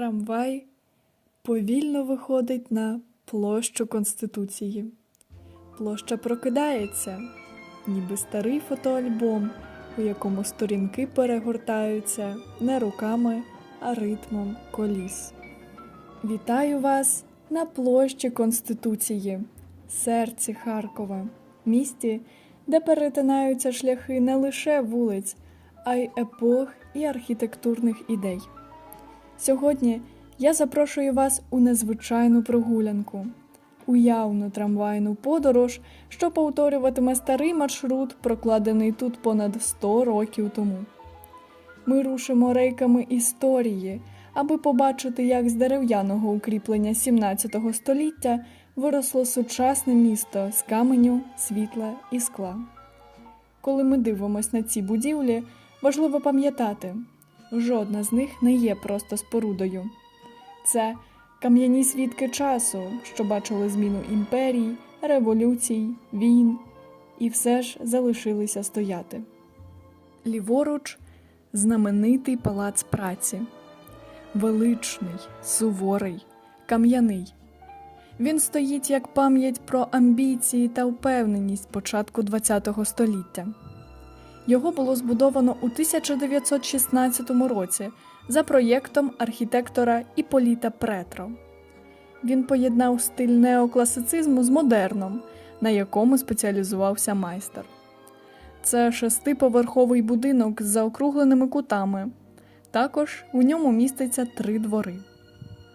Трамвай повільно виходить на площу Конституції. Площа прокидається, ніби старий фотоальбом, у якому сторінки перегортаються не руками, а ритмом коліс. Вітаю вас на площі Конституції, серці Харкова, місті, де перетинаються шляхи не лише вулиць, а й епох і архітектурних ідей. Сьогодні я запрошую вас у незвичайну прогулянку, уявну трамвайну подорож, що повторюватиме старий маршрут, прокладений тут понад 100 років тому. Ми рушимо рейками історії, аби побачити, як з дерев'яного укріплення 17 століття виросло сучасне місто з каменю, світла і скла. Коли ми дивимося на ці будівлі, важливо пам'ятати, жодна з них не є просто спорудою. Це кам'яні свідки часу, що бачили зміну імперій, революцій, війн, і все ж залишилися стояти. Ліворуч знаменитий палац праці, величний, суворий, кам'яний. Він стоїть як пам'ять про амбіції та впевненість початку ХХ століття. Його було збудовано у 1916 році за проєктом архітектора Іполіта Претро. Він поєднав стиль неокласицизму з модерном, на якому спеціалізувався майстер. Це шестиповерховий будинок з заокругленими кутами. Також у ньому міститься три двори.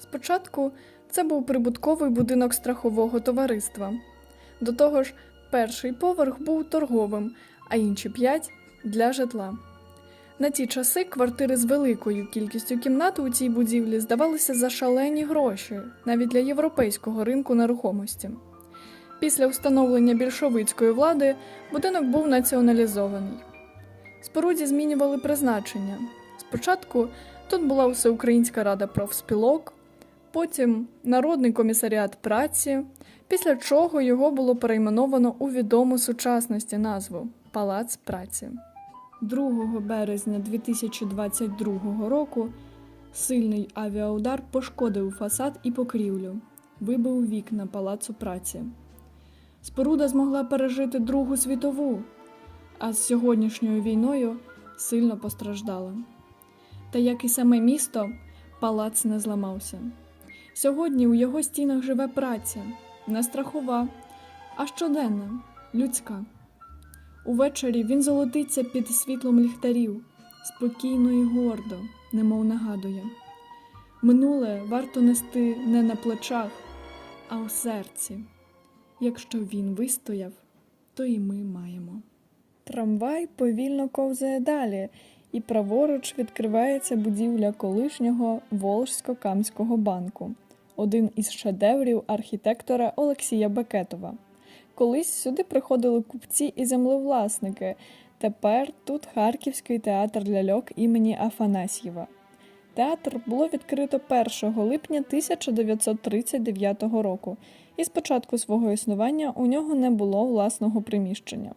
Спочатку це був прибутковий будинок страхового товариства. До того ж, перший поверх був торговим, а інші п'ять для житла. На ті часи квартири з великою кількістю кімнат у цій будівлі здавалися за шалені гроші, навіть для європейського ринку нерухомості. Після встановлення більшовицької влади будинок був націоналізований. Споруді змінювали призначення. Спочатку тут була Всеукраїнська рада профспілок, потім Народний комісаріат праці, після чого його було перейменовано у відому сучасності назву Палац праці. 2 березня 2022 року сильний авіаудар пошкодив фасад і покрівлю, вибив вікна палацу праці. Споруда змогла пережити Другу світову, а з сьогоднішньою війною сильно постраждала. Та як і саме місто, палац не зламався. Сьогодні у його стінах живе праця, не страхова, а щоденна, людська. Увечері він золотиться під світлом ліхтарів, спокійно і гордо, немов нагадує. Минуле варто нести не на плечах, а у серці. Якщо він вистояв, то і ми маємо. Трамвай повільно ковзає далі, і праворуч відкривається будівля колишнього Волжсько-Камського банку, один із шедеврів архітектора Олексія Бекетова. Колись сюди приходили купці і землевласники. Тепер тут Харківський театр ляльок імені Афанасьєва. Театр було відкрито 1 липня 1939 року, і з початку свого існування у нього не було власного приміщення.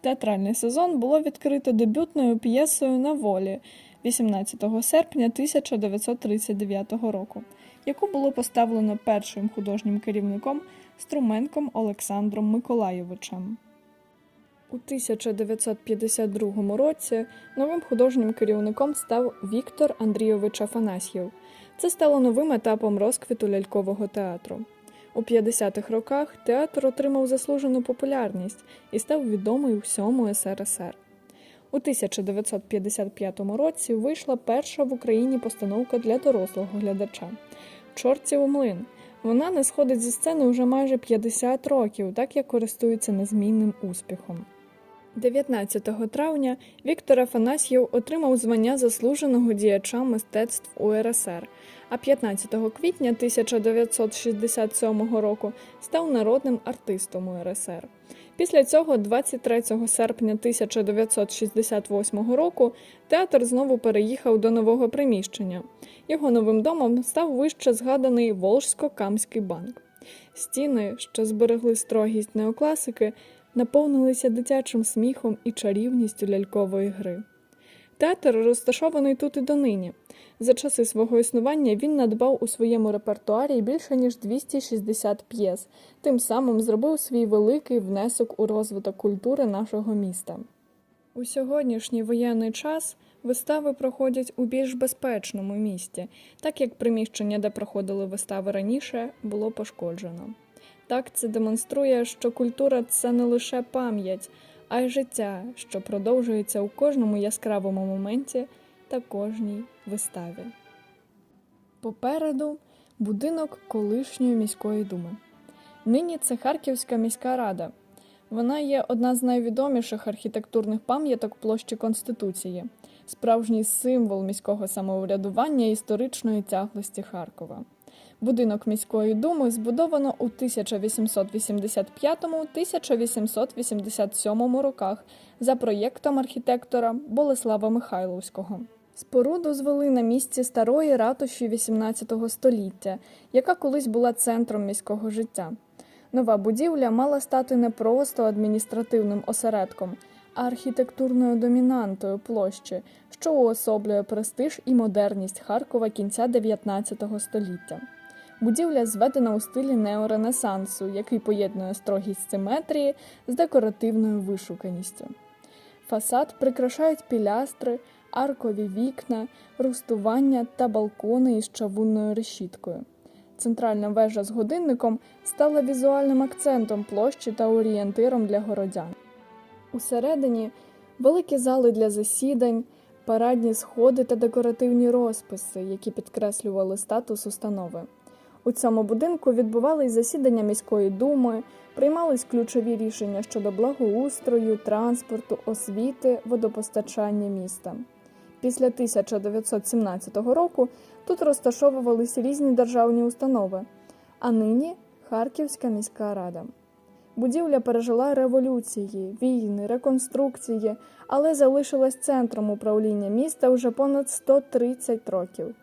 Театральний сезон було відкрито дебютною п'єсою на волі 18 серпня 1939 року, яку було поставлено першим художнім керівником Струменком Олександром Миколайовичем. У 1952 році новим художнім керівником став Віктор Андрійович Афанасьєв. Це стало новим етапом розквіту лялькового театру. У 50-х роках театр отримав заслужену популярність і став відомий всьому СРСР. У 1955 році вийшла перша в Україні постановка для дорослого глядача Чортів млин. Вона не сходить зі сцени вже майже 50 років, так як користується незмінним успіхом. 19 травня Віктор Афанасьєв отримав звання заслуженого діяча мистецтв УРСР, а 15 квітня 1967 року став народним артистом УРСР. Після цього, 23 серпня 1968 року, театр знову переїхав до нового приміщення. Його новим домом став вище згаданий Волжсько-Камський банк. Стіни, що зберегли строгість неокласики, наповнилися дитячим сміхом і чарівністю лялькової гри. Театр розташований тут і донині. За часи свого існування він надбав у своєму репертуарі більше ніж 260 п'єс, тим самим зробив свій великий внесок у розвиток культури нашого міста. У сьогоднішній воєнний час вистави проходять у більш безпечному місті, так як приміщення, де проходили вистави раніше, було пошкоджено. Так це демонструє, що культура це не лише пам'ять, а й життя, що продовжується у кожному яскравому моменті та кожній виставі. Попереду будинок колишньої міської думи. Нині це Харківська міська рада. Вона є одна з найвідоміших архітектурних пам'яток площі Конституції, справжній символ міського самоврядування історичної тяглості Харкова. Будинок міської думи збудовано у 1885-1887 роках за проєктом архітектора Болеслава Михайловського. Споруду звели на місці старої ратуші XVIII століття, яка колись була центром міського життя. Нова будівля мала стати не просто адміністративним осередком, а архітектурною домінантою площі, що уособлює престиж і модерність Харкова кінця 19 століття. Будівля зведена у стилі неоренесансу, який поєднує строгість симетрії з декоративною вишуканістю. Фасад прикрашають пілястри, аркові вікна, рустування та балкони із чавунною решіткою. Центральна вежа з годинником стала візуальним акцентом площі та орієнтиром для городян. Усередині великі зали для засідань, парадні сходи та декоративні розписи, які підкреслювали статус установи. У цьому будинку відбувались засідання міської думи, приймались ключові рішення щодо благоустрою, транспорту, освіти, водопостачання міста. Після 1917 року тут розташовувались різні державні установи, а нині Харківська міська рада. Будівля пережила революції, війни, реконструкції, але залишилась центром управління міста вже понад 130 років.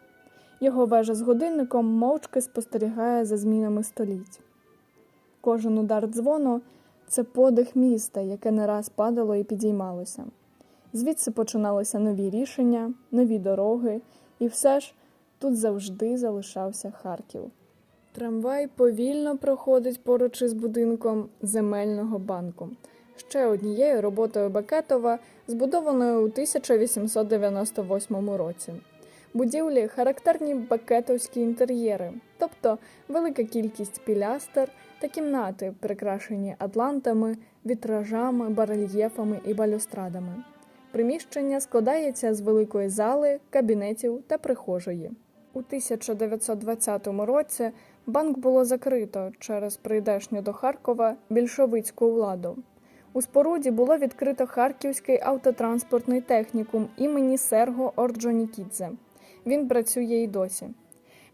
Його вежа з годинником мовчки спостерігає за змінами століть. Кожен удар дзвону це подих міста, яке не раз падало і підіймалося. Звідси починалися нові рішення, нові дороги, і все ж тут завжди залишався Харків. Трамвай повільно проходить поруч із будинком земельного банку, ще однією роботою Бекетова, збудованою у 1898 році. Будівлі характерні бекетовські інтер'єри, тобто велика кількість пілястер та кімнати, прикрашені атлантами, вітражами, барельєфами і балюстрадами. Приміщення складається з великої зали, кабінетів та прихожої. У 1920 році банк було закрито через прийдешню до Харкова більшовицьку владу. У споруді було відкрито Харківський автотранспортний технікум імені Серго Орджонікідзе. Він працює і досі.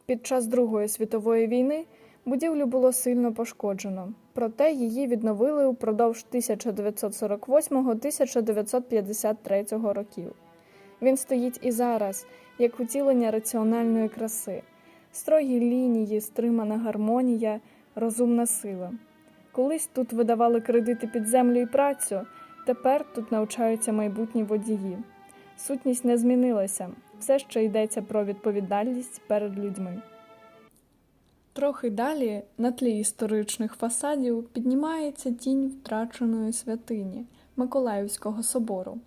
Під час Другої світової війни будівлю було сильно пошкоджено, проте її відновили упродовж 1948-1953 років. Він стоїть і зараз, як утілення раціональної краси, строгі лінії, стримана гармонія, розумна сила. Колись тут видавали кредити під землю і працю, тепер тут навчаються майбутні водії. Сутність не змінилася, все ще йдеться про відповідальність перед людьми. Трохи далі, на тлі історичних фасадів, піднімається тінь втраченої святині Миколаївського собору.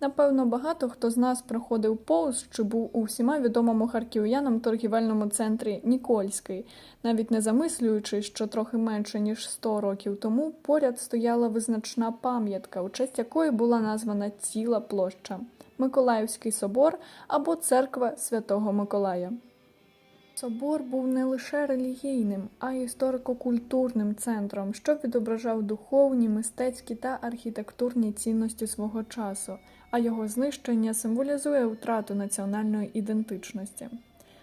Напевно, багато хто з нас проходив повз чи був у всіма відомому харків'янам торгівельному центрі Нікольський, навіть не замислюючись, що трохи менше ніж 100 років тому поряд стояла визначна пам'ятка, у честь якої була названа ціла площа Миколаївський собор або церква Святого Миколая. Собор був не лише релігійним, а й історико-культурним центром, що відображав духовні, мистецькі та архітектурні цінності свого часу, а його знищення символізує втрату національної ідентичності.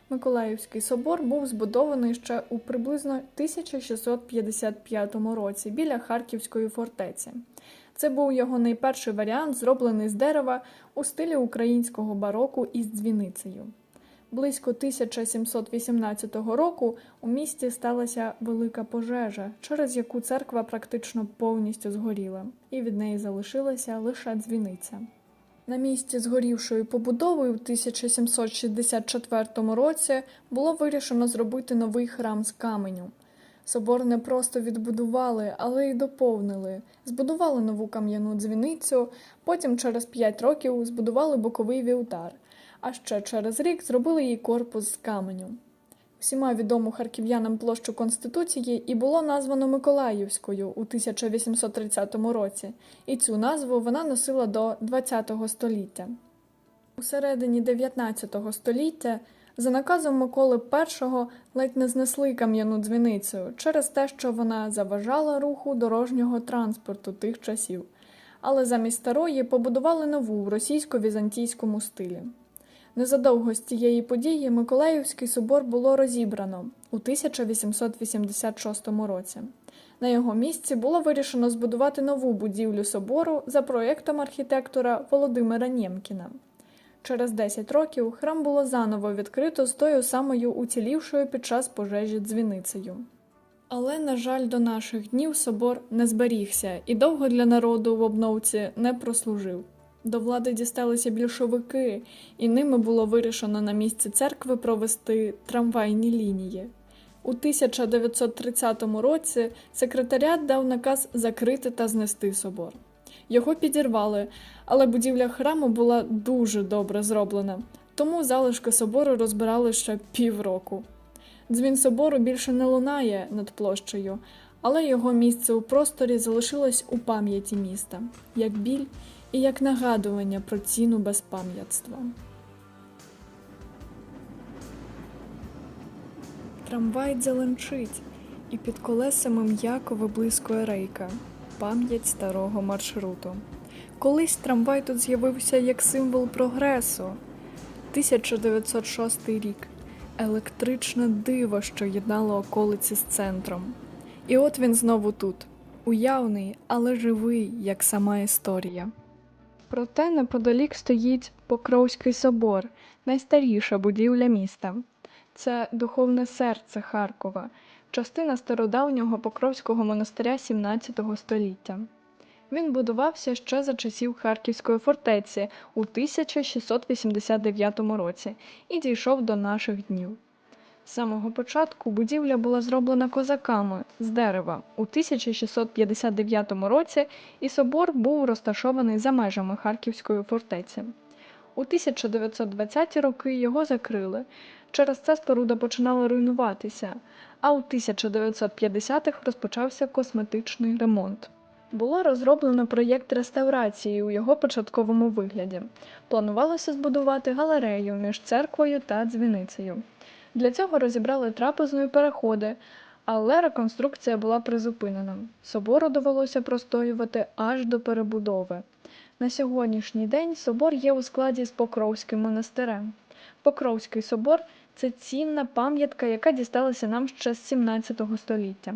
Миколаївський собор був збудований ще у приблизно 1655 році біля Харківської фортеці. Це був його найперший варіант, зроблений з дерева у стилі українського бароку із дзвіницею. Близько 1718 року у місті сталася велика пожежа, через яку церква практично повністю згоріла, і від неї залишилася лише дзвіниця. На місці згорівшої побудови у 1764 році було вирішено зробити новий храм з каменю. Собор не просто відбудували, але й доповнили. Збудували нову кам'яну дзвіницю, потім через 5 років збудували боковий вівтар, а ще через рік зробили їй корпус з каменю. Всіма відому харків'янам площу Конституції і було названо Миколаївською у 1830 році, і цю назву вона носила до ХХ століття. У середині 19 століття за наказом Миколи І ледь не знесли кам'яну дзвіницю через те, що вона заважала руху дорожнього транспорту тих часів, але замість старої побудували нову в російсько-візантійському стилі. Незадовго з цієї події Миколаївський собор було розібрано у 1886 році. На його місці було вирішено збудувати нову будівлю собору за проєктом архітектора Володимира Нємкіна. Через 10 років храм було заново відкрито з тою самою уцілівшою під час пожежі дзвіницею. Але, на жаль, до наших днів собор не зберігся і довго для народу в обновці не прослужив. До влади дісталися більшовики, і ними було вирішено на місці церкви провести трамвайні лінії. У 1930 році секретаріат дав наказ закрити та знести собор. Його підірвали, але будівля храму була дуже добре зроблена, тому залишки собору розбирали ще півроку. Дзвін собору більше не лунає над площею, але його місце у просторі залишилось у пам'яті міста, як біль і як нагадування про ціну безпам'ятства. Трамвай дзеленчить, і під колесами м'яко виблискує рейка, пам'ять старого маршруту. Колись трамвай тут з'явився як символ прогресу. 1906 рік електричне диво, що єднало околиці з центром. І от він знову тут, уявний, але живий, як сама історія. Проте неподалік стоїть Покровський собор, найстаріша будівля міста. Це духовне серце Харкова, частина стародавнього Покровського монастиря 17 століття. Він будувався ще за часів Харківської фортеці у 1689 році і дійшов до наших днів. З самого початку будівля була зроблена козаками з дерева у 1659 році, і собор був розташований за межами Харківської фортеці. У 1920-ті роки його закрили. Через це споруда починала руйнуватися, а у 1950-х розпочався косметичний ремонт. Було розроблено проєкт реставрації у його початковому вигляді. Планувалося збудувати галерею між церквою та дзвіницею. Для цього розібрали трапезну і переходи, але реконструкція була призупинена. Собору довелося простоювати аж до перебудови. На сьогоднішній день собор є у складі з Покровським монастирем. Покровський собор це цінна пам'ятка, яка дісталася нам ще з 17 століття.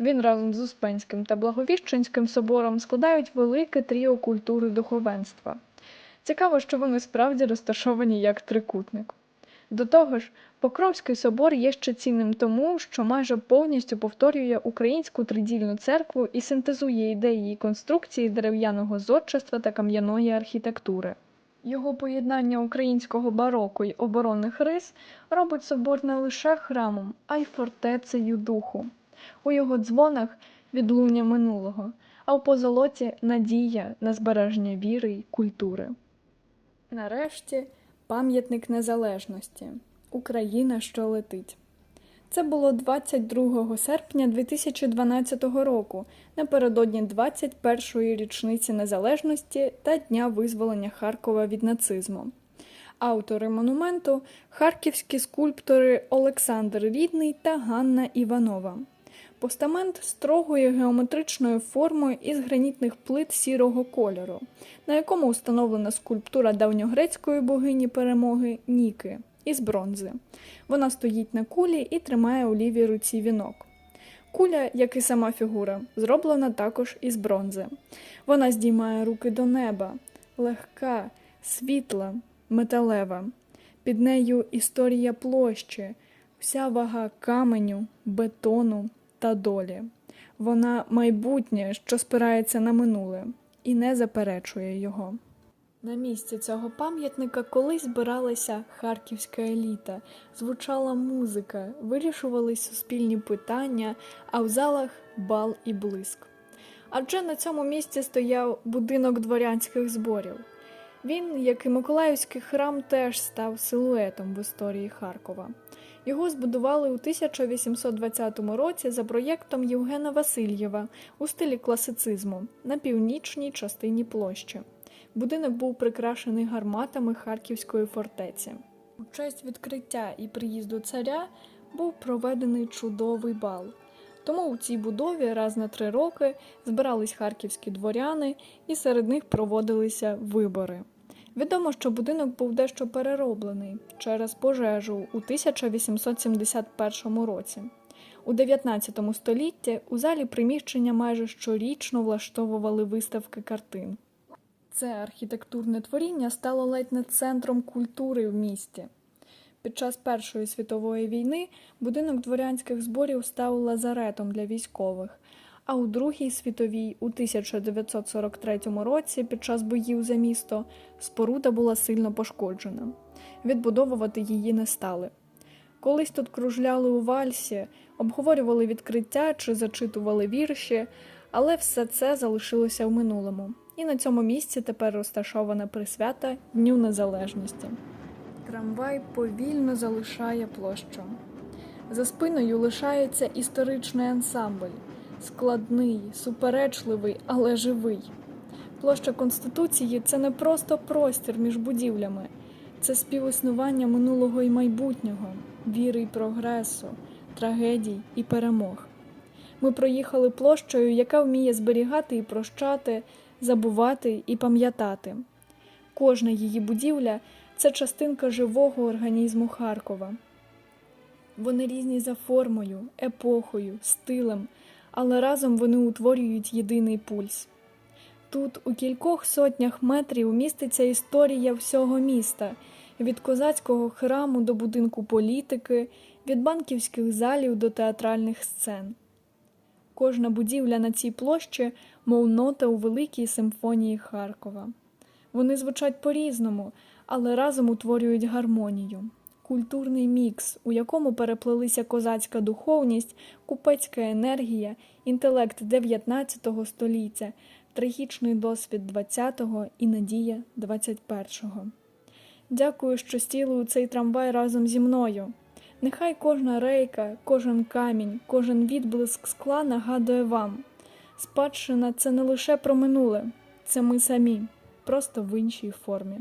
Він разом з Успенським та Благовіщенським собором складають велике тріо культури духовенства. Цікаво, що вони справді розташовані як трикутник. До того ж, Покровський собор є ще цінним тому, що майже повністю повторює українську тридільну церкву і синтезує ідеї конструкції дерев'яного зодчества та кам'яної архітектури. Його поєднання українського бароко й оборонних рис робить собор не лише храмом, а й фортецею духу. У його дзвонах відлуння минулого, а у позолоті надія на збереження віри й культури. Нарешті пам'ятник незалежності Україна, що летить. Це було 22 серпня 2012 року, напередодні 21-ї річниці незалежності та Дня визволення Харкова від нацизму. Автори монументу харківські скульптори Олександр Рідний та Ганна Іванова. Постамент строгої геометричною формою із гранітних плит сірого кольору, на якому встановлена скульптура давньогрецької богині перемоги Ніки із бронзи. Вона стоїть на кулі і тримає у лівій руці вінок. Куля, як і сама фігура, зроблена також із бронзи. Вона здіймає руки до неба, легка, світла, металева. Під нею історія площі, вся вага каменю, бетону та долі. Вона майбутнє, що спирається на минуле, і не заперечує його. На місці цього пам'ятника колись збиралася харківська еліта, звучала музика, вирішувались суспільні питання, а в залах бал і блиск. Адже на цьому місці стояв будинок дворянських зборів. Він, як і Миколаївський храм, теж став силуетом в історії Харкова. Його збудували у 1820 році за проєктом Євгена Васильєва у стилі класицизму на північній частині площі. Будинок був прикрашений гарматами Харківської фортеці. У честь відкриття і приїзду царя був проведений чудовий бал. Тому у цій будові раз на три роки збирались харківські дворяни, і серед них проводилися вибори. Відомо, що будинок був дещо перероблений через пожежу у 1871 році. У 19 столітті у залі приміщення майже щорічно влаштовували виставки картин. Це архітектурне творіння стало ледь не центром культури в місті. Під час Першої світової війни будинок дворянських зборів став лазаретом для військових, а у Другій світовій, у 1943 році, під час боїв за місто, споруда була сильно пошкоджена. Відбудовувати її не стали. Колись тут кружляли у вальсі, обговорювали відкриття чи зачитували вірші, але все це залишилося в минулому. І на цьому місці тепер розташована присвята Дню Незалежності. Трамвай повільно залишає площу. За спиною лишається історичний ансамбль, складний, суперечливий, але живий. Площа Конституції це не просто простір між будівлями, це співіснування минулого і майбутнього, віри й прогресу, трагедій і перемог. Ми проїхали площею, яка вміє зберігати і прощати, забувати і пам'ятати. Кожна її будівля це частинка живого організму Харкова. Вони різні за формою, епохою, стилем, але разом вони утворюють єдиний пульс. Тут у кількох сотнях метрів міститься історія всього міста від козацького храму до будинку політики, від банківських залів до театральних сцен. Кожна будівля на цій площі, мов нота у великій симфонії Харкова. Вони звучать по-різному, але разом утворюють гармонію, культурний мікс, у якому переплелися козацька духовність, купецька енергія, інтелект 19 століття, трагічний досвід 20-го і надія 21-го. Дякую, що сіли у цей трамвай разом зі мною. Нехай кожна рейка, кожен камінь, кожен відблиск скла нагадує вам. Спадщина це не лише про минуле, це ми самі, просто в іншій формі.